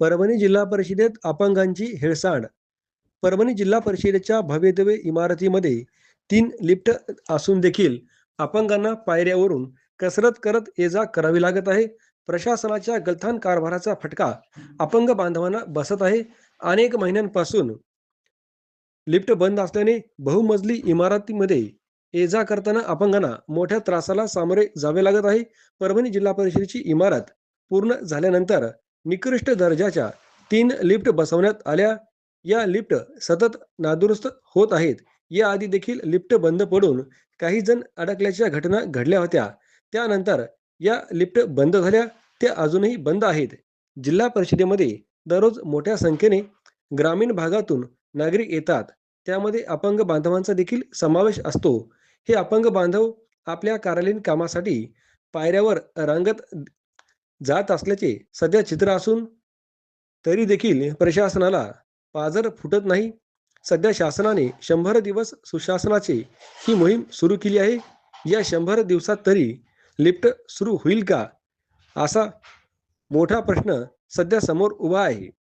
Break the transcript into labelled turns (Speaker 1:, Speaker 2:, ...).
Speaker 1: परभणी जिल्हा परिषदेत अपंगांची हेळसांड. परभणी जिल्हा परिषदेच्या भव्यदिव्य इमारतीमध्ये तीन लिफ्ट असून देखील अपंगांना पायऱ्यावरून कसरत करत ये जा करावी लागत आहे. प्रशासनाच्या गलथान कारभाराचा फटका अपंग बांधवांना बसत आहे. अनेक महिन्यांपासून लिफ्ट बंद असल्याने बहुमजली इमारतीमध्ये ये जा करताना अपंगांना मोठ्या त्रासाला सामोरे जावे लागत आहे. परभणी जिल्हा परिषदेची इमारत पूर्ण झाल्यानंतर निकृष्ट दर्जाच्या तीन लिफ्ट बसवण्यात आल्या. या लिफ्ट सतत नादुरुस्त होत आहेत. याआधी देखील लिफ्ट बंद पडून काही जण अडकल्याच्या घटना घडल्या होत्या. त्यानंतर या लिफ्ट बंद झाल्या. त्या अजूनही बंद आहेत. जिल्हा परिषदेमध्ये दररोज मोठ्या संख्येने ग्रामीण भागातून नागरिक येतात. त्यामध्ये अपंग बांधवांचा देखील समावेश असतो. हे अपंग बांधव आपल्या कार्यालयीन कामासाठी पायऱ्यावर रांगत जात असल्याचे सध्या चित्र असून तरी देखील प्रशासनाला पाजर फुटत नाही. सध्या शासनाने शंभर दिवस सुशासनाची ही मोहीम सुरू केली आहे. या शंभर दिवसात तरी लिफ्ट सुरू होईल का? असा मोठा प्रश्न सध्या समोर उभा आहे.